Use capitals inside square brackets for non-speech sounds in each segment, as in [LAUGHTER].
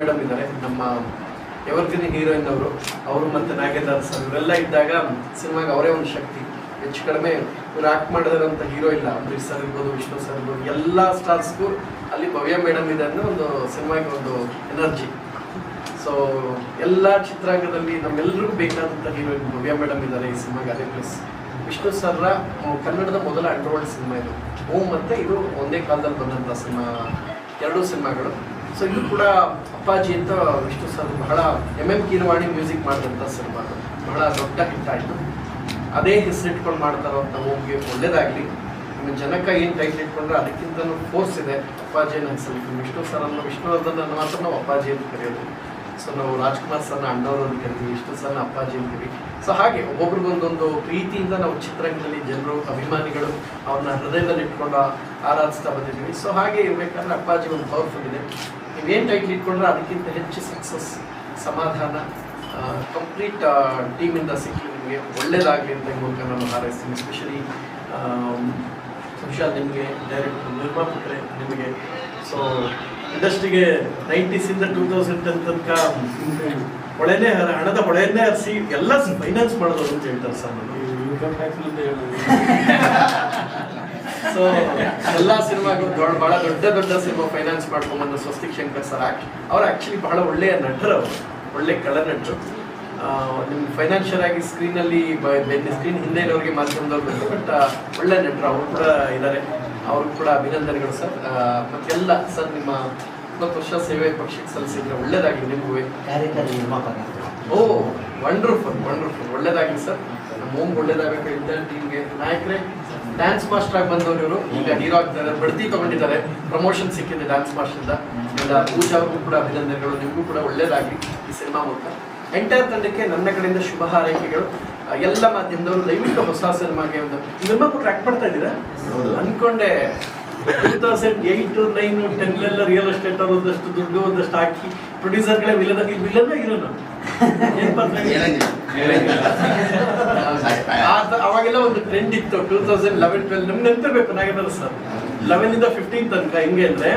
Madam ಇದ್ದಾರೆ. ನಮ್ಮ evergreen heroine ಅವರು ಅವರು ಮತ್ತೆ ನಾಗೇಂದ್ರ ಸರ್, ಇವರೆಲ್ಲ ಇದ್ದಾಗ ಸಿನಿಮಾಗೆ ಅವರೇ ಒಂದು ಶಕ್ತಿ. ಹೆಚ್ಚು ಕಡಿಮೆ ಇವ್ರು ಆಕ್ಟ್ ಮಾಡಿದಂಥ ಹೀರೋ ಇಲ್ಲ. ಅಂಬರೀಶ್ ಸರ್ ಇರ್ಬೋದು, ವಿಷ್ಣು ಸರ್ ಇರ್ಬೋದು, ಎಲ್ಲ ಸ್ಟಾರ್ಸ್ಗೂ ಅಲ್ಲಿ ಭವ್ಯ ಮೇಡಮ್ ಇದೆ ಒಂದು ಸಿನಿಮಾಗೆ ಒಂದು ಎನರ್ಜಿ ಸೊ ಎಲ್ಲ ಚಿತ್ರಾಂಗದಲ್ಲಿ ನಮ್ಮೆಲ್ಲರಿಗೂ ಬೇಕಾದಂಥ ಹೀರೋಯಿನ್ ಭವ್ಯ ಮೇಡಮ್ ಇದ್ದಾರೆ ಈ ಸಿನಿಮಾಗೆ ಅದೇ ಪ್ಲಸ್ ವಿಷ್ಣು ಸರ್ರ ಕನ್ನಡದ ಮೊದಲ ಅಂಡರ್ವರ್ಲ್ಡ್ ಸಿನಿಮಾ ಇದು. ಓಂ ಮತ್ತೆ ಇದು ಒಂದೇ ಕಾಲದಲ್ಲಿ ಬಂದಂಥ ಸಿನಿಮಾ ಎರಡೂ ಸಿನಿಮಾಗಳು ಸೊ ಇದು ಕೂಡ ಅಪ್ಪಾಜಿ ಅಂತ ವಿಷ್ಣು ಸರ್ ಬಹಳ ಎಂ ಎಂ ಕೀರವಾಣಿ ಮ್ಯೂಸಿಕ್ ಮಾಡಿದಂಥ ಸಿನಿಮಾ. ಬಹಳ ದೊಡ್ಡ ಹಿಟ್ ಆಯಿತು. ಅದೇ ಹೆಸರಿಟ್ಕೊಂಡು ಮಾಡ್ತಾರೋ ಓಂಗೆ ಒಳ್ಳೇದಾಗಲಿ. ನಮ್ಮ ಜನಕ ಏನು ಟೈಟ್ಲ್ ಇಟ್ಕೊಂಡ್ರೆ ಅದಕ್ಕಿಂತಲೂ ಫೋರ್ಸ್ ಇದೆ. ಅಪ್ಪಾಜಿ ಅನ್ನೋ ಹೆಸರು ವಿಷ್ಣು ಸರ್ ಅನ್ನೋ ವಿಷ್ಣುವರ್ಧನ್ ಮಾತ್ರ ನಾವು ಅಪ್ಪಾಜಿ ಅಂತ ಕರೆಯೋದು. ಸೊ ನಾವು ರಾಜ್ಕುಮಾರ್ ಸರ್ನ ಅಣ್ಣವರು ಅಂತ ಕರಿತೀವಿ ಇಷ್ಟು ಸರ್ನ ಅಪ್ಪಾಜಿ ಅಂತೀವಿ. ಸೊ ಹಾಗೆ ಒಬ್ಬೊಬ್ರಿಗೊಂದೊಂದು ಪ್ರೀತಿಯಿಂದ ನಾವು ಚಿತ್ರರಂಗದಲ್ಲಿ ಜನರು, ಅಭಿಮಾನಿಗಳು ಅವ್ರನ್ನ ಹೃದಯದಲ್ಲಿ ಇಟ್ಕೊಂಡು ಆರಾಧಿಸ್ತಾ ಬಂದಿದ್ದೀವಿ. ಸೊ ಹಾಗೆ ಇರಬೇಕಾದ್ರೆ ಅಪ್ಪಾಜಿ ಒಂದು ಪವರ್ಫುಲ್ ಇದೆ. ನೀವೇನು ಟೈಟ್ಲ್ ಇಟ್ಕೊಂಡ್ರೆ ಅದಕ್ಕಿಂತ ಹೆಚ್ಚು ಸಕ್ಸಸ್ ಸಮಾಧಾನ ಕಂಪ್ಲೀಟ್ ಟೀಮಿಂದ ಸಿಕ್ಕಿ ನಿಮಗೆ ಒಳ್ಳೇದಾಗಲಿ ಅಂತ ಮೂಲಕ ನಾನು ಹಾರೈಸ್ತೀನಿ. ಎಸ್ಪೆಷಲಿ ಸುಶಾಲ್ ನಿಮಗೆ ಡೈರೆಕ್ಟ್ ನಿರ್ಮಾಪಕರೇ ನಿಮಗೆ. ಸೊ ಇಂಡಸ್ಟ್ರಿಗೆ ನೈಂಟೀಸಿಂದ ಟೂ ತೌಸಂಡ್ ಟೆನ್ ತನಕ ಹೊಳೆನೇ ಹಣದ ಹೊಳೆಯನ್ನೇ ಹರಿಸಿ ಎಲ್ಲ ಫೈನಾನ್ಸ್ ಮಾಡೋದು ಅಂತ ಹೇಳ್ತಾರೆ ಸರ್ ಸೊ [LAUGHS] ಎಲ್ಲ ಸಿನಿಮಾಗಳು ದೊಡ್ಡ ಬಹಳ ದೊಡ್ಡ ದೊಡ್ಡ ಸಿನಿಮಾ ಫೈನಾನ್ಸ್ ಮಾಡ್ಕೊಂಬಂದು ಸ್ವಸ್ತಿಕ್ ಶಂಕರ್ ಸರ್ ಅವ್ರು ಆಕ್ಚುಲಿ ಬಹಳ ಒಳ್ಳೆಯ ನಟರು ಅವರು. ಒಳ್ಳೆ ಕಳ ನಟರು. ನಿಮ್ಮ ಫೈನಾನ್ಷಿಯಲ್ ಆಗಿ ಸ್ಕ್ರೀನಲ್ಲಿ ಸ್ಕ್ರೀನ್ ಹಿಂದೆ ಇರೋರಿಗೆ ಮಾಧ್ಯಮದವ್ರು ಬಟ್ ಒಳ್ಳೆ ನಟರು ಅವರು ಕೂಡ ಇದ್ದಾರೆ ಅವ್ರಿಗೆ ಕೂಡ ಅಭಿನಂದನೆಗಳು ಸರ್. ಮತ್ತೆಲ್ಲ ಸರ್ ನಿಮ್ಮ ಇಪ್ಪತ್ತು ವರ್ಷ ಸೇವೆ ಪಕ್ಷಕ್ಕೆ ಸಲ್ಲಿಸಿದ್ರೆ ಒಳ್ಳೇದಾಗಲಿ ನಿಮಗೂ. ನಿರ್ಮಾಪಕ. ಓ ವಂಡರ್ಫುಲ್ ವಂಡರ್ಫುಲ್ ಒಳ್ಳೇದಾಗಲಿ ಸರ್. ನಮ್ಮ ಓಮ್ ಒಳ್ಳೇದಾಗಬೇಕು ಇದ್ದ ಟೀಮ್ಗೆ ನಾಯಕರೇ. ಡ್ಯಾನ್ಸ್ ಮಾಸ್ಟರ್ ಆಗಿ ಬಂದವರು ಇವರು. ಈಗ ಹೀರೋ ಆಗ್ತಾರೆ ಬಡ್ತಿ ತಗೊಂಡಿದ್ದಾರೆ. ಪ್ರಮೋಷನ್ ಸಿಕ್ಕಿದೆ ಡ್ಯಾನ್ಸ್ ಮಾಸ್ಟರ್ ಇಂದ. ಪೂಜಾ ಅವ್ರಿಗೂ ಕೂಡ ಅಭಿನಂದನೆಗಳು. ನಿಮಗೂ ಕೂಡ ಒಳ್ಳೇದಾಗಲಿ ಈ ಸಿನಿಮಾ ಮೂಲಕ. ಎಂಟೈರ್ ತಂಡಕ್ಕೆ ನನ್ನ ಕಡೆಯಿಂದ ಶುಭ ಹಾರೈಕೆಗಳು. ಎಲ್ಲ ಮಾಧ್ಯಮದವರು ದಯವಿಟ್ಟು ಹೊಸ ಸಿನಿಮಾಗೆ ಒಂದು ನಿರ್ಮಾಪಕರು ಟ್ರ್ಯಾಕ್ ಮಾಡ್ತಾ ಇದ್ದೀರಾ. ಅನ್ಕೊಂಡೆ two thousand eight nine ten ಎಲ್ಲ ರಿಯಲ್ ಎಸ್ಟೇಟ್ ಅವ್ರು ಒಂದಷ್ಟು ದುಡ್ಡು ಒಂದಷ್ಟು ಹಾಕಿ ಪ್ರೊಡ್ಯೂಸರ್ಗಳೇ ವಿಲನ್ ವಿಲನ್ ಇರೋಣ ಅವಾಗೆಲ್ಲ ಒಂದು ಟ್ರೆಂಡ್ ಇತ್ತು. ಟೂ ತೌಸಂಡ್ ಲೆವೆನ್ ಟ್ವೆಲ್ ನಮ್ಗೆ ನೆನಪಿರ್ಬೇಕು ನಾಗೇಂದ್ರ ಸರ್. ಲೆವೆನ್ ಇಂದ ಫಿಫ್ಟೀನ್ ತನಕ ಹೆಂಗೆ ಅಂದ್ರೆ?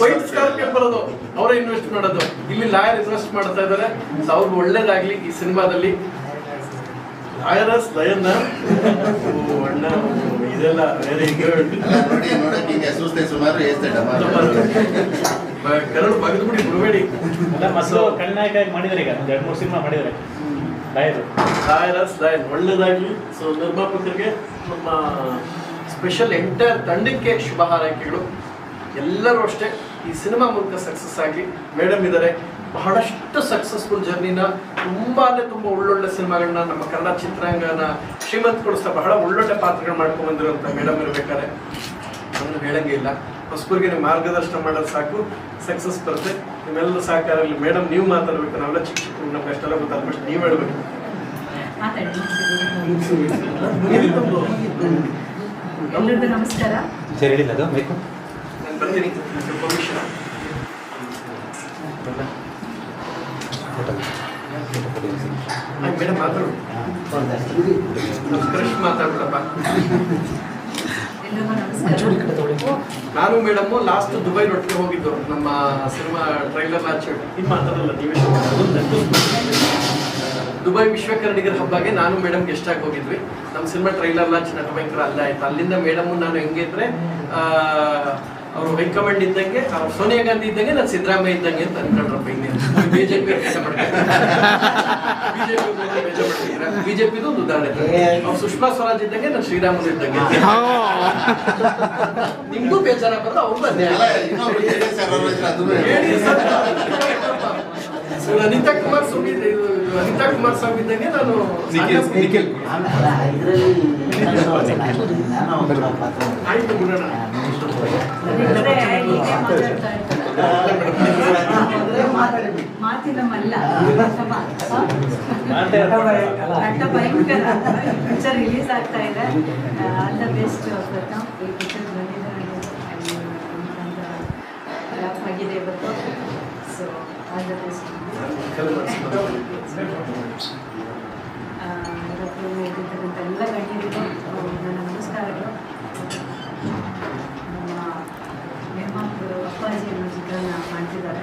ವೈಟ್ ಬರೋದು ಅವರ ಇನ್ವೆಸ್ಟ್ ಮಾಡೋದು. ಇಲ್ಲಿ ಲಾಯರ್ ಇನ್ವೆಸ್ಟ್ ಮಾಡ್ತಾ ಇದ್ದಾರೆ. ಅವ್ರಿಗೆ ಒಳ್ಳೇದಾಗ್ಲಿ ಈ ಸಿನಿಮಾದಲ್ಲಿ. ಲಾಯರಸ್ ಲಯನ್ ಅಣ್ಣ ಇದೆಲ್ಲ ವೆರಿ ಗುಡ್ ಕರಡು ಬಗೆದು ಬಿಡಿ ಬಿಡಬೇಡಿ ಅಲ್ಲ ಮೊದಲು ಕಣ್ಣಾಯಕಾಗಿ ಮಾಡಿದ್ದಾರೆ ಈಗ ಒಂದು ಎರಡು ಮೂರು ಸಿನಿಮಾ ಮಾಡಿದ್ದಾರೆ. ಲಾಯರ್. ಲಾಯರಸ್ ಲಯನ್ ಒಳ್ಳೇದಾಗ್ಲಿ. ಸೊ ನಿರ್ಮಾಪಕರಿಗೆ ನಮ್ಮ ಸ್ಪೆಷಲ್ ಎಂಟೈರ್ ತಂಡಕ್ಕೆ ಶುಭ ಹಾರೈಕೆಗಳು. ಎಲ್ಲರೂ ಅಷ್ಟೇ ಈ ಸಿನಿಮಾ ಮೂಲಕ ಸಕ್ಸಸ್ ಆಗಿ ಮೇಡಮ್ ಇದ್ದಾರೆ ಬಹಳಷ್ಟು ಸಕ್ಸಸ್ಫುಲ್ ಜರ್ನಿನ ತುಂಬಾ ಅಂದ್ರೆ ತುಂಬ ಒಳ್ಳೊಳ್ಳೆ ಸಿನಿಮಾಗಳನ್ನ ನಮ್ಮ ಕನ್ನಡ ಚಿತ್ರರಂಗನ ಶ್ರೀಮಂತಗೊಳಿಸ್ತಾ ಬಹಳ ಒಳ್ಳೊಳ್ಳೆ ಪಾತ್ರಗಳು ಮಾಡ್ಕೊಂಡು ಬಂದಿರುವಂತ ಮೇಡಮ್ ಇರ್ಬೇಕಾದ್ರೆ ನಮ್ಗೆ ಹೇಳಂಗೆ ಇಲ್ಲ. ಹೊಸಬರಿಗೆ ನೀವು ಮಾರ್ಗದರ್ಶನ ಮಾಡೋದು ಸಾಕು ಸಕ್ಸಸ್ ಬರುತ್ತೆ. ನಿಮ್ಮೆಲ್ಲರ ಸಹಕಾರ ಇಲ್ಲಿ ಮೇಡಮ್ ನೀವು ಮಾತಾಡ್ಬೇಕು ನಾವೆಲ್ಲ ಚಿಕ್ಕ ಚಿಕ್ಕ ನಮ್ಗೆ ಅಷ್ಟೆಲ್ಲ ಗೊತ್ತಾದ ಫಸ್ಟ್ ನೀವು ಹೇಳ್ಬೇಕು. ಎಲ್ರಿಗೂ ನಮಸ್ಕಾರ. ಸರಿ ಹೇಳಿಲ್ಲ ಅದು? ಬೇಕು? ಮೇಡಮ್ ಮಾತಾಡು ನಮಸ್ಕಾರ ನಾನು ಮೇಡಮ್ ಲಾಸ್ಟ್ ದುಬೈ ಒಟ್ಟಿಗೆ ಹೋಗಿದ್ದು. ನಮ್ಮ ಸಿನಿಮಾ ಟ್ರೈಲರ್ ಲಾಂಚ್ ನಿಮ್ಮ ಮಾತಾಡಲ್ಲ ನೀವೇ ದುಬೈ ವಿಶ್ವ ಕನ್ನಡಿಗರ ಹಬ್ಬಗೆ ನಾನು ಮೇಡಮ್ ಗೆಸ್ಟ್ ಆಗಿ ಹೋಗಿದ್ವಿ. ನಮ್ಮ ಸಿನಿಮಾ ಟ್ರೈಲರ್ ಲಾಂಚ್ ನಟಭಯಂಕರ ಅಲ್ಲೇ ಆಯ್ತು. ಅಲ್ಲಿಂದ ಮೇಡಮ್ ನಾನು ಹೆಂಗಿದ್ರೆ ಅವರು ಹೈಕಮಾಂಡ್ ಇದ್ದಂಗೆ ಅವ್ರು ಸೋನಿಯಾ ಗಾಂಧಿ ಇದ್ದಂಗೆ ನಾನು ಸಿದ್ದರಾಮಯ್ಯ ಇದ್ದಂಗೆ ಅಂತ ಅನ್ಕೊಂಡ್ರಪ್ಪ ಇನ್ನೇನು ಬಿಜೆಪಿ ಬಿಜೆಪಿ ಬಿಜೆಪಿದು ಒಂದು ಉದಾಹರಣೆ ಅವ್ರು ಸುಷ್ಮಾ ಸ್ವರಾಜ್ ಇದ್ದಂಗೆ ನಾನು ಶ್ರೀರಾಮುಲು ಇದ್ದಂಗೆ. ನಿಮ್ಗೂ ಬೇಜಾರ ಬಂದ್ರೆ ಅವ್ರು ಬಂದೆ ಇನ್ನೊಬ್ರು ಜೆ.ಡಿ.ಎಸ್ ಯಾರಾದ್ರು ಇದ್ರೆ ಅದನ್ನು ಹೇಳಿ. ಹೇಳಿ ಅನಿತಾ ಕುಮಾರ್ ಸ್ವಾಮಿ ಅನಿತಾ ಕುಮಾರ್ ಸ್ವಾಮಿ ಇದ್ದಂಗೆ ನಾನು ನಿಖಿಲ್, ನಿಖಿಲ್. ಇದರಲ್ಲಿ ನಾನು ಒಬ್ಬ ಪಾತ್ರ ಆಯ್ತು ಬಿಡೋಣ ಇದ್ರೆ ಹೀಗೆ ಮಾತಾಡ್ತಾ ಇರ್ತಾರೆ. ಮಾತಿನ ಮಲ್ಲ ನಟ ಭಯಂಕರ ಪಿಕ್ಚರ್ ರಿಲೀಸ್ ಆಗ್ತಾ ಇದೆ ಆಲ್ ದ ಬೆಸ್ಟ್ ಪ್ರಥಮ್ ಈ ಪಿಕ್ಚರ್ ಬಂದಿದೆ ಆಗಿದೆ ಇವತ್ತು ಸೊ ಆಲ್ ದ ಬೆಸ್ಟ್ ಇವತ್ತು ಹೋಗಿರ್ತಕ್ಕಂಥ ಎಲ್ಲ ಗಣ್ಯರಿಗೂ ನನ್ನ ನಮಸ್ಕಾರಗಳು ನಮ್ಮ ನಿರ್ಮಾಪಕರು ಅಪ್ಪಾಜಿ ಅನ್ನೋ ಚಿತ್ರನ ಮಾಡ್ತಿದ್ದಾರೆ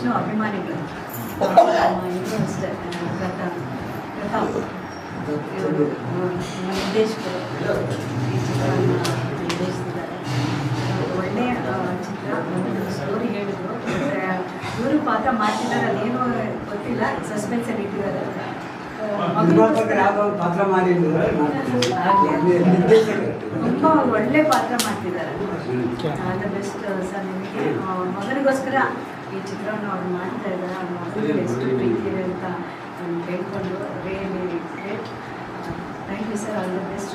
ವಿಷ್ಣು ಅಭಿಮಾನಿಗಳು ನಮ್ಮ ಇವರು ಅಷ್ಟೇ ಆ, ಪ್ರತಾಪ್ ಪ್ರತಾಪ್ ಇವರು ನಿರ್ದೇಶಕರು ಈ ಚಿತ್ರವನ್ನು ನಿರ್ದೇಶಿಸಿದ್ದಾರೆ ಒಳ್ಳೆಯ ಚಿತ್ರ ಸ್ಟೋರಿ ಹೇಳಿದ್ರು ಇವರು ಪಾತ್ರ ಮಾಡ್ತಿದ್ದಾರೆ ಅದೇನು ಗೊತ್ತಿಲ್ಲ ಸಸ್ಪೆನ್ಸಲ್ಲಿ ಇಟ್ಟಿದ್ದಾರೆ ಆ, ಮಗನ ಪಾತ್ರ ಮಾಡಿದ್ರು ತುಂಬ ಒಳ್ಳೆ ಪಾತ್ರ ಮಾಡ್ತಿದ್ದಾರೆ. ಆಲ್ ದ ಬೆಸ್ಟ್ ಸರ್ ನಿಮಗೆ ಮಗನಿಗೋಸ್ಕರ ಈ ಚಿತ್ರವನ್ನು ಅವ್ರು ಮಾಡ್ತಾ ಇದ್ದಾರೆ ಅವ್ರ ಮಾಡಿದ್ರೆ ಎಷ್ಟು ಪ್ರೀತಿ ಇದೆ ಅಂತ ನಾನು ಕೇಳ್ಕೊಂಡು really great thank you sir. All the best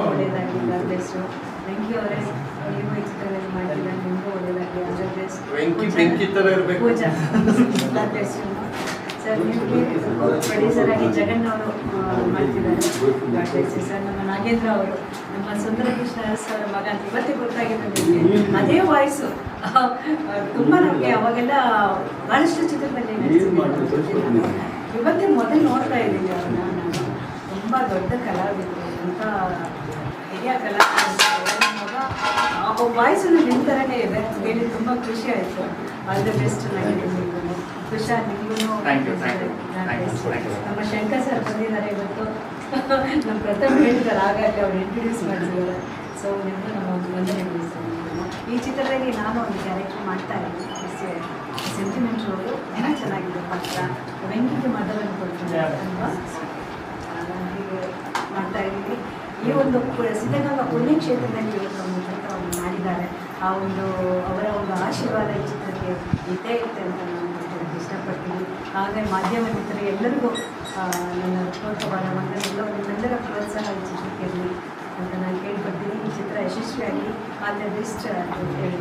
ಒಳ್ಳೆಯದಾಗಲಿ ಆಲ್ ಬೆಸ್ಟು ಅವರೇ. ನೀವು ಈ ಚಿತ್ರದಲ್ಲಿ ಮಾಡಿದ್ರೆ ನಿಮಗೂ ಒಳ್ಳೆಯದಾಗಲಿ all the best. Pooja. All best sir producer ಆಗಿ ಜಗನ್ ಅವರು ಮಾಡ್ತಿದ್ದಾರೆ ಸರ್ ನಮ್ಮ ನಾಗೇಂದ್ರ ಅವರು ನಮ್ಮ ಸುಂದರ ಕೃಷ್ಣ ಸರ್ ಮಗ ಇವತ್ತೇ ಗೊತ್ತಾಗಿದೆ ಅದೇ ವಾಯ್ಸು ತುಂಬ ನಮಗೆ ಅವಾಗೆಲ್ಲ ಬಹಳಷ್ಟು ಚಿತ್ರದಲ್ಲಿ. ಇವತ್ತೇ ಮೊದಲು ನೋಡ್ತಾ ಇದ್ದೀನಿ ಅವ್ರನ್ನ ನಾನು ತುಂಬ ದೊಡ್ಡ ಕಲಾವಿದರು ಅಂತ ಹಿರಿಯ ಕಲಾವಿದರು ಮಗ ಆ ವಾಯ್ಸನ್ನು ನಿಮ್ಮ ಥರನೇ ಇದೆ ಹೇಳಿ ತುಂಬ ಖುಷಿ ಆಯಿತು ಆಲ್ ದ ಬೆಸ್ಟ್ ನನಗೆ ಖುಷಾ ನಿಮಗೂ ಥ್ಯಾಂಕ್ ಯು ಥ್ಯಾಂಕ್ ಯು. ನಮ್ಮ ಶಂಕರ್ ಸರ್ ಬಂದಿದ್ದಾರೆ ಇವತ್ತು. ನಮ್ಮ ಪ್ರಥಮ ಹೇಳಿದ್ದಾರೆ ಹಾಗಾಗಿ ಅವ್ರು ಇಂಟ್ರೊಡ್ಯೂಸ್ ಮಾಡಿದ್ದಾರೆ ಸೊ ನಿಮಗೂ ನಮ್ಮ ಒಂದು ವಂದನೆ ಈ ಚಿತ್ರದಲ್ಲಿ ನಾನು ಒಂದು ಕ್ಯಾರೆಕ್ಟರ್ ಮಾಡ್ತಾ ಇದ್ದೀನಿ ಸೆಂಟಿಮೆಂಟ್ ಅವರು ಏನೋ ಚೆನ್ನಾಗಿದೆ ಪಾತ್ರ. ವೆಂಕಿಗೆ ಮದವನ್ನು ಕೊಡ್ತೀನಿ ಅಲ್ವಾ ಮಾಡ್ತಾ ಇದ್ದೀವಿ. ಈ ಒಂದು ಸಿದ್ಧಗಂಗಾ ಪುಣ್ಯಕ್ಷೇತ್ರದಲ್ಲಿ ಇವತ್ತು ಒಂದು ಚಿತ್ರವನ್ನು ಮಾಡಿದ್ದಾರೆ. ಆ ಒಂದು ಅವರ ಒಂದು ಆಶೀರ್ವಾದ ಈ ಚಿತ್ರಕ್ಕೆ ಇದ್ದೇ ಇರುತ್ತೆ ಅಂತ ನಾನು ಹಾಗೆ ಮಾಧ್ಯಮ ಮಿತ್ರರು ಎಲ್ಲರಿಗೂ ನನ್ನ ಹೃತ್ಪೂರ್ವಕವಾದ ಮಗನೆಲ್ಲ ನಿಮ್ಮೆಲ್ಲರ ಪ್ರೋತ್ಸಾಹ ಈ ಚಿತ್ರಕ್ಕೆ ಇರಲಿ ಅಂತ ನಾನು ಕೇಳ್ಪಡ್ತೀನಿ ಈ ಚಿತ್ರ ಯಶಸ್ವಿಯಾಗಿ ಆದರೆ ದ ಬೆಸ್ಟ್ ಅಂತ ಹೇಳಿ.